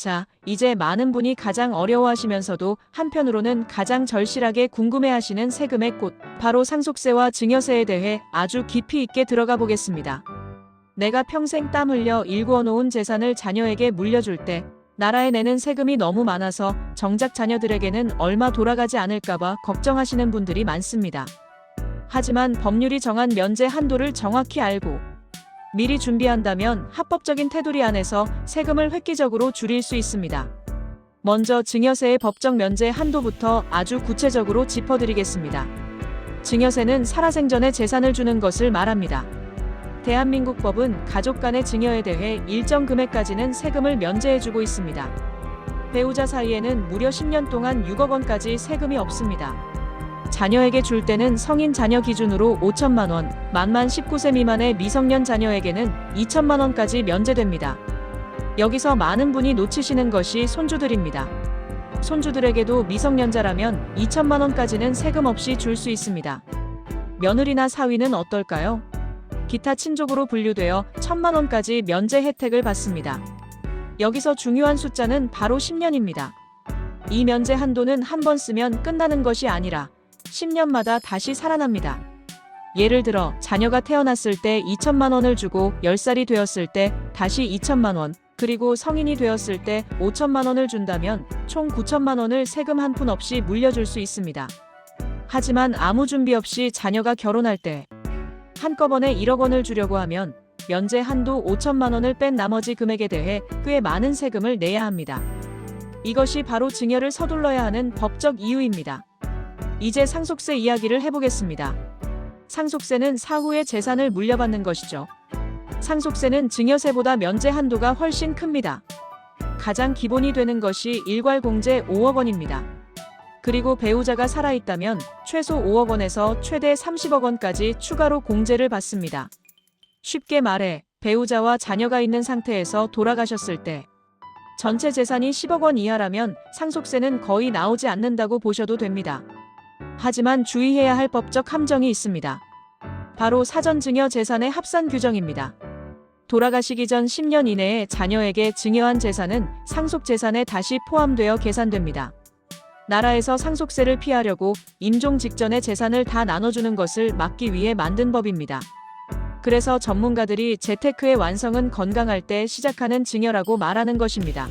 자, 이제 많은 분이 가장 어려워하시면서도 한편으로는 가장 절실하게 궁금해하시는 세금의 꽃, 바로 상속세와 증여세에 대해 아주 깊이 있게 들어가 보겠습니다. 내가 평생 땀 흘려 일구어 놓은 재산을 자녀에게 물려줄 때 나라에 내는 세금이 너무 많아서 정작 자녀들에게는 얼마 돌아가지 않을까봐 걱정하시는 분들이 많습니다. 하지만 법률이 정한 면제 한도를 정확히 알고 미리 준비한다면 합법적인 테두리 안에서 세금을 획기적으로 줄일 수 있습니다. 먼저 증여세의 법적 면제 한도부터 아주 구체적으로 짚어드리겠습니다. 증여세는 살아생전에 재산을 주는 것을 말합니다. 대한민국 법은 가족 간의 증여에 대해 일정 금액까지는 세금을 면제해주고 있습니다. 배우자 사이에는 무려 10년 동안 6억 원까지 세금이 없습니다. 자녀에게 줄 때는 성인 자녀 기준으로 5천만 원, 만만 19세 미만의 미성년 자녀에게는 2천만 원까지 면제됩니다. 여기서 많은 분이 놓치시는 것이 손주들입니다. 손주들에게도 미성년자라면 2천만 원까지는 세금 없이 줄 수 있습니다. 며느리나 사위는 어떨까요? 기타 친족으로 분류되어 천만 원까지 면제 혜택을 받습니다. 여기서 중요한 숫자는 바로 10년입니다. 이 면제 한도는 한 번 쓰면 끝나는 것이 아니라 10년마다 다시 살아납니다. 예를 들어 자녀가 태어났을 때 2천만 원을 주고 10살이 되었을 때 다시 2천만 원, 그리고 성인이 되었을 때 5천만 원을 준다면 총 9천만 원을 세금 한 푼 없이 물려줄 수 있습니다. 하지만 아무 준비 없이 자녀가 결혼할 때 한꺼번에 1억 원을 주려고 하면 면제 한도 5천만 원을 뺀 나머지 금액에 대해 꽤 많은 세금을 내야 합니다. 이것이 바로 증여를 서둘러야 하는 법적 이유입니다. 이제 상속세 이야기를 해보겠습니다. 상속세는 사후에 재산을 물려받는 것이죠. 상속세는 증여세보다 면제 한도가 훨씬 큽니다. 가장 기본이 되는 것이 일괄공제 5억 원입니다. 그리고 배우자가 살아있다면 최소 5억 원에서 최대 30억 원까지 추가로 공제를 받습니다. 쉽게 말해 배우자와 자녀가 있는 상태에서 돌아가셨을 때 전체 재산이 10억 원 이하라면 상속세는 거의 나오지 않는다고 보셔도 됩니다. 하지만 주의해야 할 법적 함정이 있습니다. 바로 사전 증여 재산의 합산 규정입니다. 돌아가시기 전 10년 이내에 자녀에게 증여한 재산은 상속 재산에 다시 포함되어 계산됩니다. 나라에서 상속세를 피하려고 임종 직전에 재산을 다 나눠주는 것을 막기 위해 만든 법입니다. 그래서 전문가들이 재테크의 완성은 건강할 때 시작하는 증여라고 말하는 것입니다.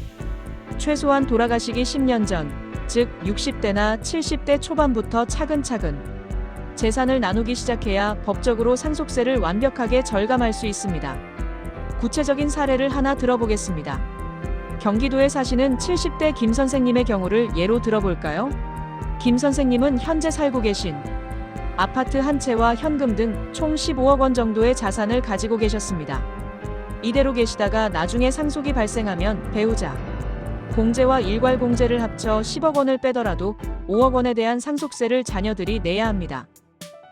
최소한 돌아가시기 10년 전, 즉 60대나 70대 초반부터 차근차근 재산을 나누기 시작해야 법적으로 상속세를 완벽하게 절감할 수 있습니다. 구체적인 사례를 하나 들어보겠습니다. 경기도에 사시는 70대 김 선생님의 경우를 예로 들어볼까요? 김 선생님은 현재 살고 계신 아파트 한 채와 현금 등 총 15억 원 정도의 자산을 가지고 계셨습니다. 이대로 계시다가 나중에 상속이 발생하면 배우자, 공제와 일괄 공제를 합쳐 10억 원을 빼더라도 5억 원에 대한 상속세를 자녀들이 내야 합니다.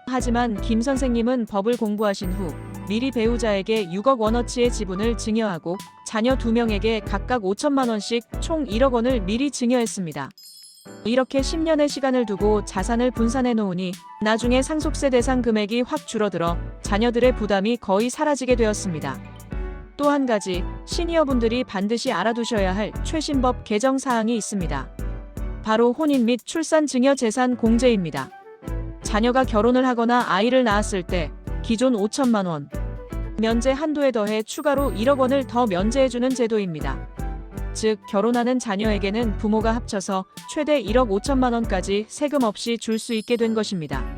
하지만 김 선생님은 법을 공부하신 후 미리 배우자에게 6억 원어치의 지분을 증여하고 자녀 2명에게 각각 5천만 원씩 총 1억 원을 미리 증여했습니다. 이렇게 10년의 시간을 두고 자산을 분산해 놓으니 나중에 상속세 대상 금액이 확 줄어들어 자녀들의 부담이 거의 사라지게 되었습니다. 또 한 가지 시니어분들이 반드시 알아두셔야 할 최신법 개정 사항이 있습니다. 바로 혼인 및 출산 증여 재산 공제입니다. 자녀가 결혼을 하거나 아이를 낳았을 때 기존 5천만 원 면제 한도에 더해 추가로 1억 원을 더 면제해주는 제도입니다. 즉 결혼하는 자녀에게는 부모가 합쳐서 최대 1억 5천만 원까지 세금 없이 줄 수 있게 된 것입니다.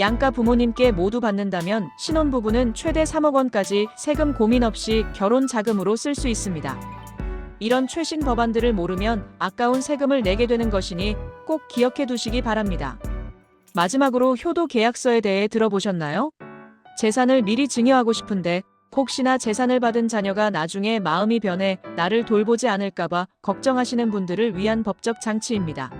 양가 부모님께 모두 받는다면 신혼부부는 최대 3억 원까지 세금 고민 없이 결혼 자금으로 쓸 수 있습니다. 이런 최신 법안들을 모르면 아까운 세금을 내게 되는 것이니 꼭 기억해 두시기 바랍니다. 마지막으로 효도 계약서에 대해 들어보셨나요? 재산을 미리 증여하고 싶은데 혹시나 재산을 받은 자녀가 나중에 마음이 변해 나를 돌보지 않을까봐 걱정하시는 분들을 위한 법적 장치입니다.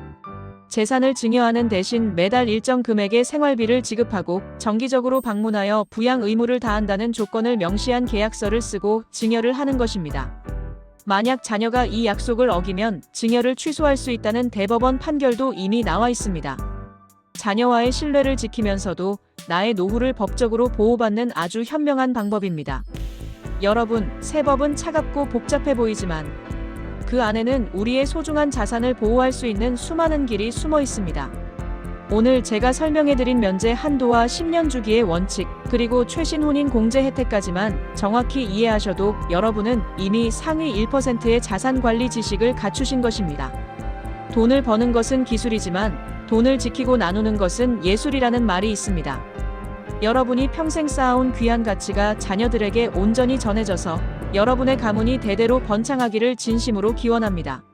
재산을 증여하는 대신 매달 일정 금액의 생활비를 지급하고 정기적으로 방문하여 부양 의무를 다한다는 조건을 명시한 계약서를 쓰고 증여를 하는 것입니다. 만약 자녀가 이 약속을 어기면 증여를 취소할 수 있다는 대법원 판결도 이미 나와 있습니다. 자녀와의 신뢰를 지키면서도 나의 노후를 법적으로 보호받는 아주 현명한 방법입니다. 여러분, 새 법은 차갑고 복잡해 보이지만 그 안에는 우리의 소중한 자산을 보호할 수 있는 수많은 길이 숨어 있습니다. 오늘 제가 설명해드린 면제 한도와 10년 주기의 원칙, 그리고 최신 혼인 공제 혜택까지만 정확히 이해하셔도 여러분은 이미 상위 1%의 자산 관리 지식을 갖추신 것입니다. 돈을 버는 것은 기술이지만 돈을 지키고 나누는 것은 예술이라는 말이 있습니다. 여러분이 평생 쌓아온 귀한 가치가 자녀들에게 온전히 전해져서 여러분의 가문이 대대로 번창하기를 진심으로 기원합니다.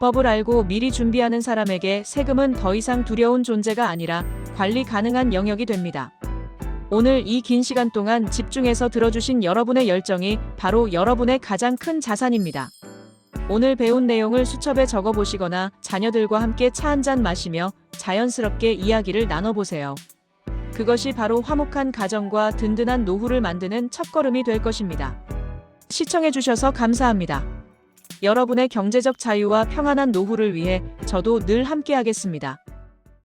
법을 알고 미리 준비하는 사람에게 세금은 더 이상 두려운 존재가 아니라 관리 가능한 영역이 됩니다. 오늘 이 긴 시간 동안 집중해서 들어주신 여러분의 열정이 바로 여러분의 가장 큰 자산입니다. 오늘 배운 내용을 수첩에 적어 보시거나 자녀들과 함께 차 한 잔 마시며 자연스럽게 이야기를 나눠보세요. 그것이 바로 화목한 가정과 든든한 노후를 만드는 첫걸음이 될 것입니다. 시청해주셔서 감사합니다. 여러분의 경제적 자유와 평안한 노후를 위해 저도 늘 함께하겠습니다.